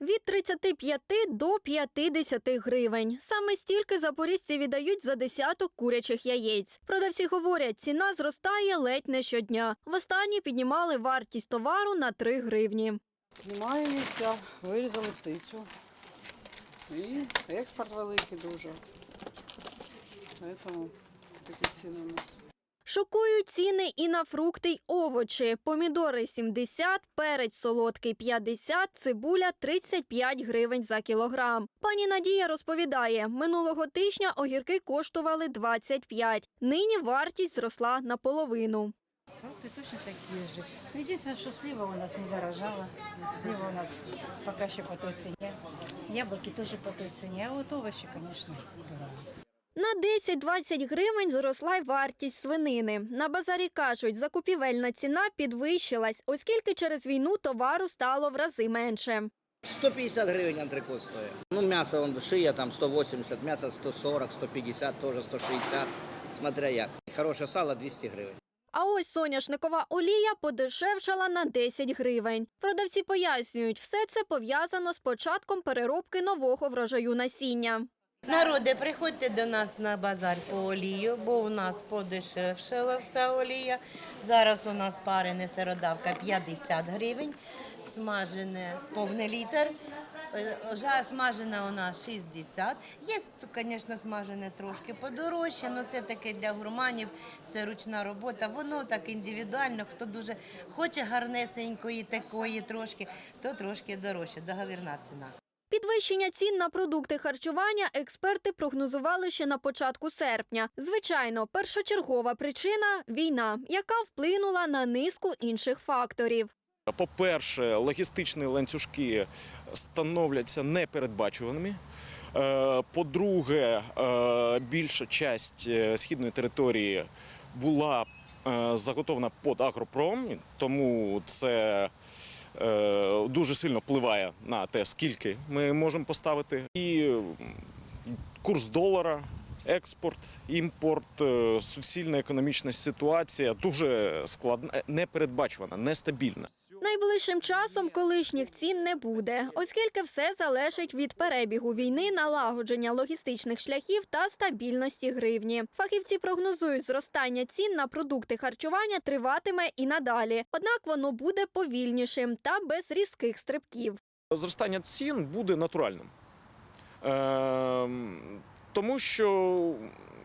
Від 35 до 50 гривень. Саме стільки запоріжці віддають за десяток курячих яєць. Продавці говорять, ціна зростає ледь не щодня. Востаннє піднімали вартість товару на 3 гривні. Немає яйця, вирізали птицю. І експорт великий дуже. Тому такі ціни у нас. Шокують ціни і на фрукти й овочі. Помідори 70, перець солодкий 50, цибуля 35 гривень за кілограм. Пані Надія розповідає, минулого тижня огірки коштували 25. Нині вартість зросла наполовину. Фрукты точно такие же. Единственное, что слива у нас не дорожала. Слива у нас пока еще по той цене. Яблоки тоже по той цене. А вот овощи, конечно, дорого. На 10-20 гривень зросла й вартість свинини. На базарі кажуть, закупівельна ціна підвищилась, оскільки через війну товару стало в рази менше. 150 гривень антрикот стоїть. Ну, м'ясо, он, шия там 180, м'ясо 140, 150, теж 160, смотря як. Хороше сало 200 гривень. А ось соняшникова олія подешевшала на 10 гривень. Продавці пояснюють, все це пов'язано з початком переробки нового врожаю насіння. Народи, приходьте до нас на базар по олію, бо у нас подешевшала вся олія. Зараз у нас парене сиродавка 50 гривень, смажене повний літр. Е, смажена нас 60. Є, звісно, смажене трошки подорожче, але це таке для гурманів, це ручна робота. Воно так індивідуально. Хто дуже хоче гарнесенької такої трошки, то трошки дорожче, договірна ціна. Підвищення цін на продукти харчування експерти прогнозували ще на початку серпня. Звичайно, першочергова причина війна, яка вплинула на низку інших факторів. По-перше, логістичні ланцюжки становляться непередбачуваними. Е, По-друге, е, більша часть е, східної території була заготовлена під агропром, тому це дуже сильно впливає на те, скільки ми можемо поставити. І курс долара. Експорт, імпорт, е, суцільна економічна ситуація дуже складна, непередбачувана, нестабільна. Найближчим часом колишніх цін не буде, оскільки все залежить від перебігу війни, налагодження логістичних шляхів та стабільності гривні. Фахівці прогнозують, зростання цін на продукти харчування триватиме і надалі, однак воно буде повільнішим та без різких стрибків. Зростання цін буде натуральним. Ем, тому що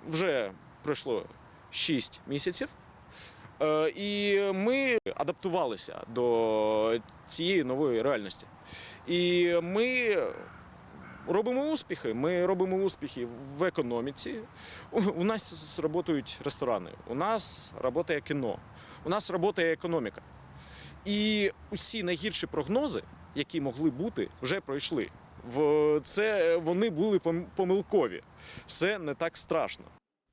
вже пройшло 6 місяців, і ми адаптувалися до цієї нової реальності. І ми робимо успіхи. Ми робимо успіхи в економіці. У, нас працюють ресторани, у нас працює кіно, у нас працює економіка. І усі найгірші прогнози, які могли бути, вже пройшли. Це вони були помилкові. Все не так страшно.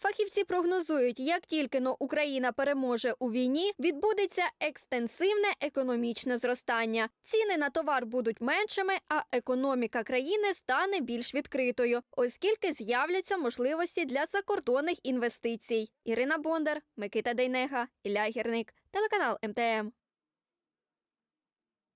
Фахівці прогнозують, як тільки но Україна переможе у війні, відбудеться екстенсивне економічне зростання. Ціни на товар будуть меншими, а економіка країни стане більш відкритою, оскільки з'являться можливості для закордонних інвестицій. Ірина Бондар, Микита Дейнега, Ілля Гірник, телеканал МТМ.